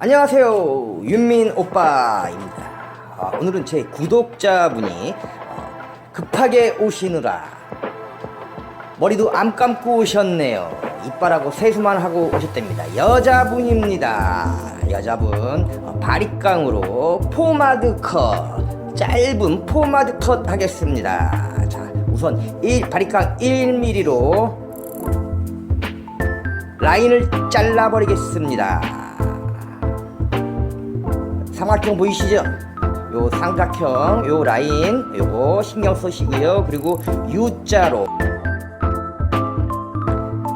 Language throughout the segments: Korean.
안녕하세요. 윤민 오빠입니다. 아, 오늘은 제 구독자분이 어, 급하게 오시느라 머리도 안 감고 오셨네요. 이빨하고 세수만 하고 오셨답니다. 여자분입니다. 여자분. 어, 바리깡으로 포마드 컷 짧은 포마드 컷 하겠습니다. 자 우선 1, 바리깡 1mm로 라인을 잘라버리겠습니다. 삼각형 보이시죠? 요 삼각형 요 라인 요거 신경 쓰시고요. 그리고 U자로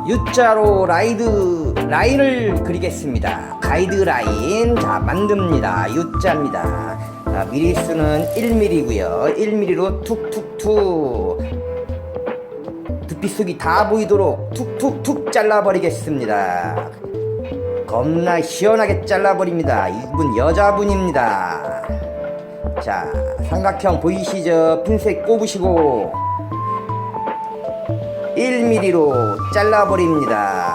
U자로 라이드 라인을 그리겠습니다 가이드라인 자 만듭니다 U자입니다 자, 미리수는 1mm고요 1mm로 툭툭툭 두피속이 다 보이도록 툭툭툭 잘라버리겠습니다 겁나 시원하게 잘라버립니다. 이분 여자분입니다. 자, 삼각형 보이시죠? 핀셋 꼽으시고 1mm로 잘라버립니다.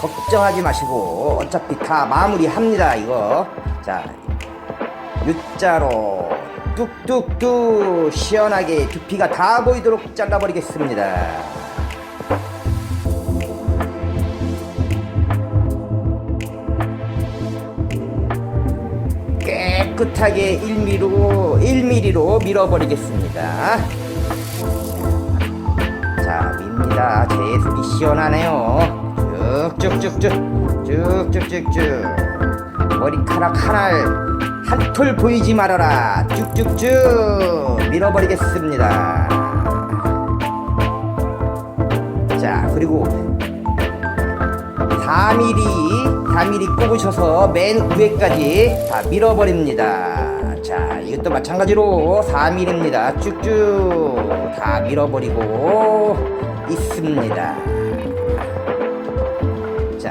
걱정하지 마시고 어차피 다 마무리합니다. 이거 자, U자로 뚝뚝뚝 시원하게 두피가 다 보이도록 잘라버리겠습니다. 깨끗하게 1mm로 1mm로 밀어버리겠습니다. 자, 밉니다. 제 속이 시원하네요. 쭉쭉쭉쭉 쭉쭉쭉쭉 머리카락 하나를 한톨 보이지 말아라. 쭉쭉쭉 밀어버리겠습니다. 자, 그리고 4mm, 4mm 꼽으셔서 맨 위에까지 다 밀어버립니다. 자, 이것도 마찬가지로 4mm입니다. 쭉쭉 다 밀어버리고 있습니다.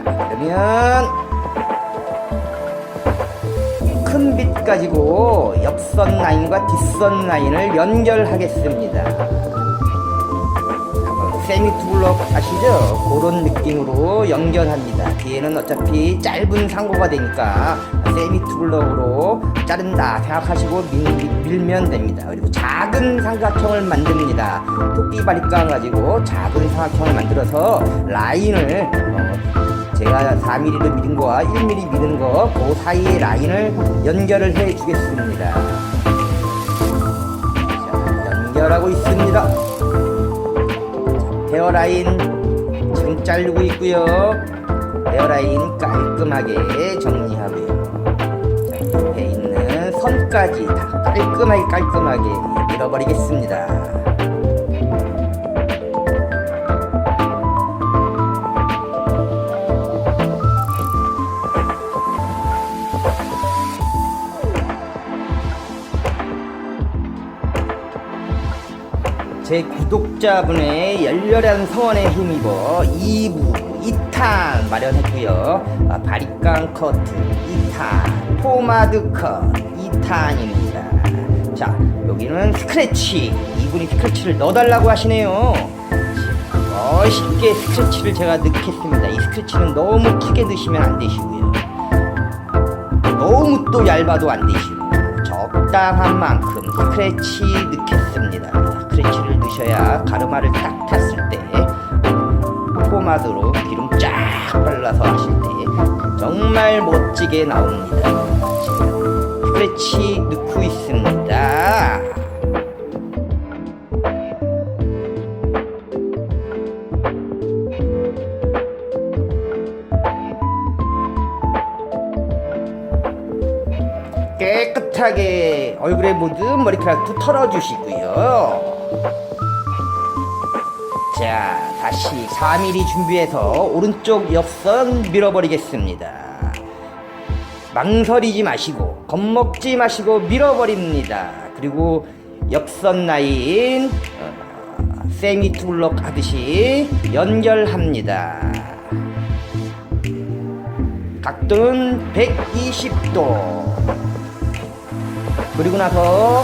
자, 그러면 큰빛 가지고 옆선 라인과 뒷선 라인을 연결하겠습니다. 세미투블럭 아시죠? 그런 느낌으로 연결합니다. 뒤에는 어차피 짧은 상고가 되니까 세미투블럭으로 자른다 생각하시고 밀, 밀면 됩니다. 그리고 작은 삼각형을 만듭니다. 토끼 바리깡 가지고 작은 삼각형을 만들어서 라인을 어, 제가 4mm로 미는 거와 1mm 미는 거그 사이에 라인을 연결을 해 주겠습니다. 자, 연결하고 있습니다. 헤어라인 지금 자르고 있고요 헤어라인 깔끔하게 정리하고요 자, 옆에 있는 선까지 다 깔끔하게 깔끔하게 밀어버리겠습니다 제 구독자분의 열렬한 성원에 힘입어 2부 2탄 마련했고요. 아, 바리깡 커트 2탄 포마드 컷 2탄입니다. 자 여기는 스크래치 이분이 스크래치를 넣어달라고 하시네요. 멋있게 스크래치를 제가 넣겠습니다. 이 스크래치는 너무 크게 넣으시면 안 되시고요. 너무 또 얇아도 안 되시고 적당한 만큼 스크래치 넣겠습니다 넣으셔야 가르마를 딱 탔을 때 포마드로 기름 쫙 발라서 하실 때 정말 멋지게 나옵니다 지금 스크래치 넣고 있습니다 깨끗하게 얼굴에 묻은 머리카락도 털어주시고요. 자, 다시 4mm 준비해서 오른쪽 옆선 밀어버리겠습니다. 망설이지 마시고, 겁먹지 마시고 밀어버립니다. 그리고 옆선 라인, 어, 세미 툴럭 하듯이 연결합니다. 각도는 120도. 그리고 나서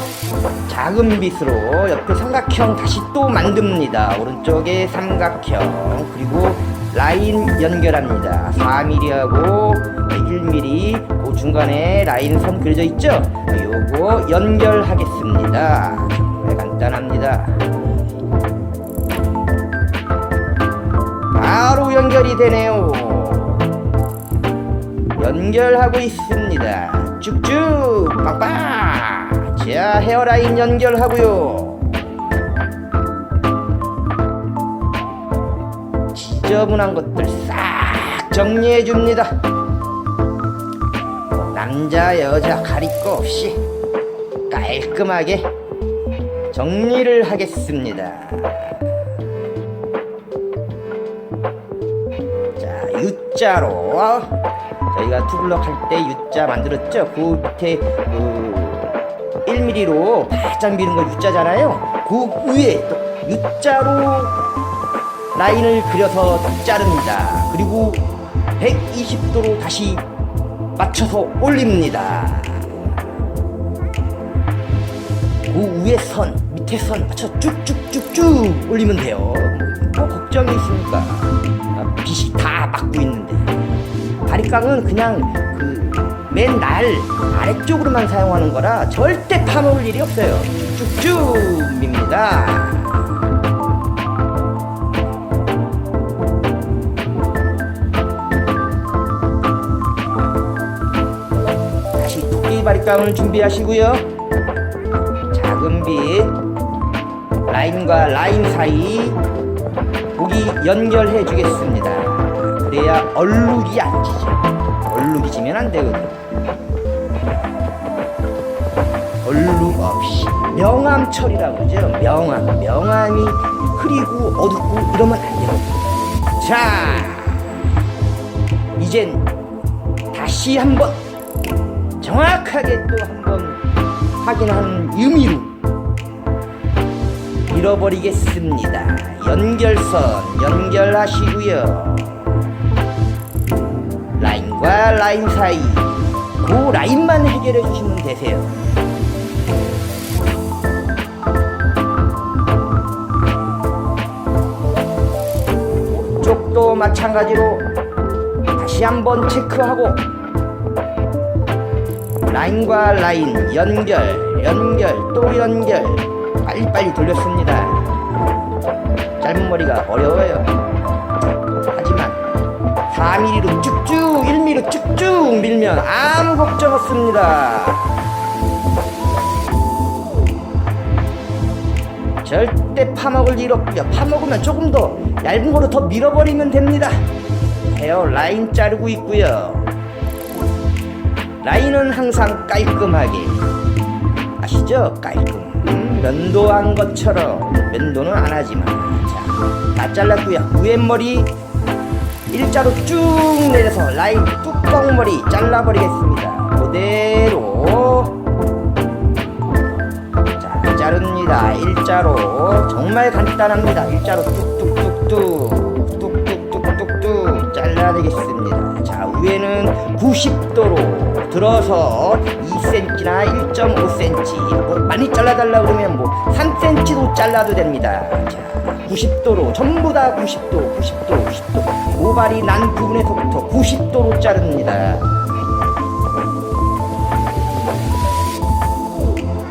작은 빗으로 옆에 삼각형 다시 또 만듭니다. 오른쪽에 삼각형 그리고 라인 연결합니다. 4mm하고 1mm 그 중간에 라인 선 그려져 있죠? 요거 연결하겠습니다. 정말 간단합니다. 바로 연결이 되네요. 연결하고 있습니다. 쭉쭉 빵빵. 자 헤어라인 연결하고요. 지저분한 것들 싹 정리해 줍니다. 남자 여자 가릴 거 없이 깔끔하게 정리를 하겠습니다. 자, U자로 저희가 투블럭 할 때 U자 만들었죠? 그 밑에 그 1mm로 바짝 미는 거 U자잖아요. 그 위에 또 U자로 라인을 그려서 자릅니다. 그리고 120도로 다시 맞춰서 올립니다. 그 위에 선, 밑에 선 맞춰 쭉쭉쭉쭉 올리면 돼요. 뭐 걱정이 있습니까? 아, 빛이 다 막고 있는데. 바리깡은 그냥 그 맨 날 아래쪽으로만 사용하는 거라 절대 파먹을 일이 없어요. 쭉쭉 밉니다. 다시 토끼 바리깡을 준비하시고요. 작은 빛 라인과 라인 사이 고기 연결해 주겠습니다. 그래야 얼룩이 안 지죠. 얼룩이 지면 안 되거든. 얼룩 없이 명암철이라고 그러죠. 명암, 명암이 흐리고 어둡고 이러면 안 되거든. 자, 이젠 다시 한번 정확하게 또 한번 확인한 의미로 잃어버리겠습니다. 연결선 연결하시고요. 라인과 라인 사이 그 라인만 해결해 주시면 되세요. 쪽도 마찬가지로 다시 한번 체크하고 라인과 라인 연결 연결 또 연결. 빨리빨리 돌렸습니다. 짧은 머리가 어려워요 4mm로 쭉쭉 1mm로 쭉쭉 밀면 아무 걱정 없습니다. 절대 파먹을 일 없고요. 파먹으면 조금 더 얇은 거로 더 밀어버리면 됩니다. 헤어 라인 자르고 있고요. 라인은 항상 깔끔하게. 아시죠? 깔끔. 음, 면도한 것처럼. 면도는 안 하지만. 자, 다 잘랐고요. 위에 머리 일자로 쭉 내려서 라인 뚜껑 머리 잘라버리겠습니다. 그대로. 자 자릅니다. 일자로. 정말 간단합니다. 일자로 뚝뚝뚝뚝 잘라야 되겠습니다. 자 위에는 90도로 들어서 2cm나 1.5cm 뭐 많이 잘라달라 그러면 뭐 3cm도 잘라도 됩니다. 자 90도로 전부 다 90도 90도 90도. 모발이 난 부분에서부터 90도로 자릅니다.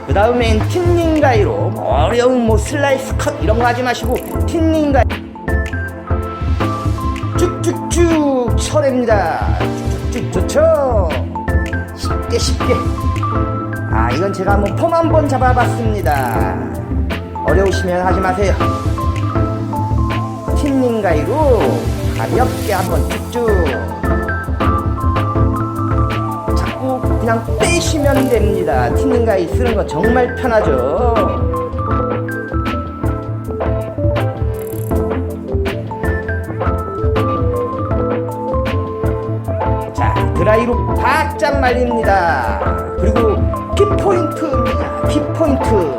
그 다음엔 틴닝 가위로 어려운 뭐 슬라이스 컷 이런 거 하지 마시고 틴닝 가위 쭉쭉 좋죠? 쉽게 쉽게. 아 이건 제가 한번 폼 한번 잡아봤습니다. 어려우시면 하지 마세요. 틴닝 가위로 가볍게 한번 쭉쭉. 자꾸 그냥 빼시면 됩니다. 틴닝 가위 쓰는 거 정말 편하죠. 바짝 말립니다. 그리고 키포인트입니다. 키포인트.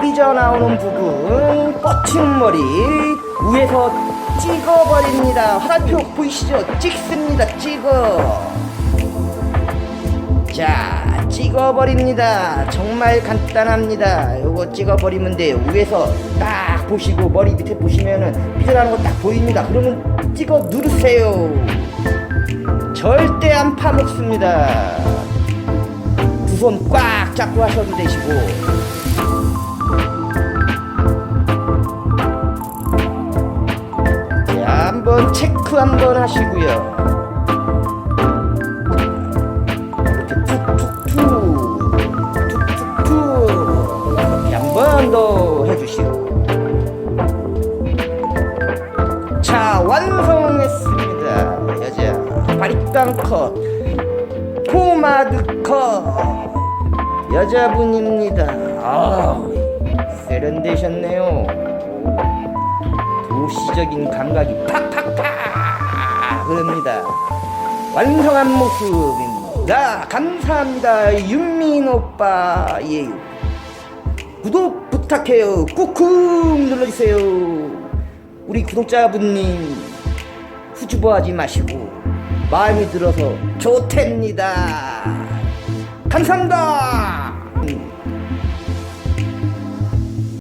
삐져나오는 부분, 뻗친 머리, 위에서 찍어버립니다. 화살표 보이시죠? 찍습니다. 찍어. 자, 찍어버립니다. 정말 간단합니다. 요거 찍어버리면 돼요. 위에서 딱 보시고 머리 밑에 보시면은 삐져나는 거 딱 보입니다. 그러면 찍어 누르세요. 절대 안 파먹습니다. 두 손 꽉 잡고 하셔도 되시고. 자, 한번 체크 한번 하시고요. 더 해주시고 자 완성했습니다 여자 바리깡 컷 포마드 컷 여자분입니다 아 세련되셨네요 도시적인 감각이 팍팍팍 흐릅니다. 완성한 모습입니다. 감사합니다. 윤민 오빠. 예. 구독 부탁해요. 꾹꾹 눌러주세요. 우리 구독자분님 후주버하지 마시고 마음이 들어서 좋답니다. 감사합니다.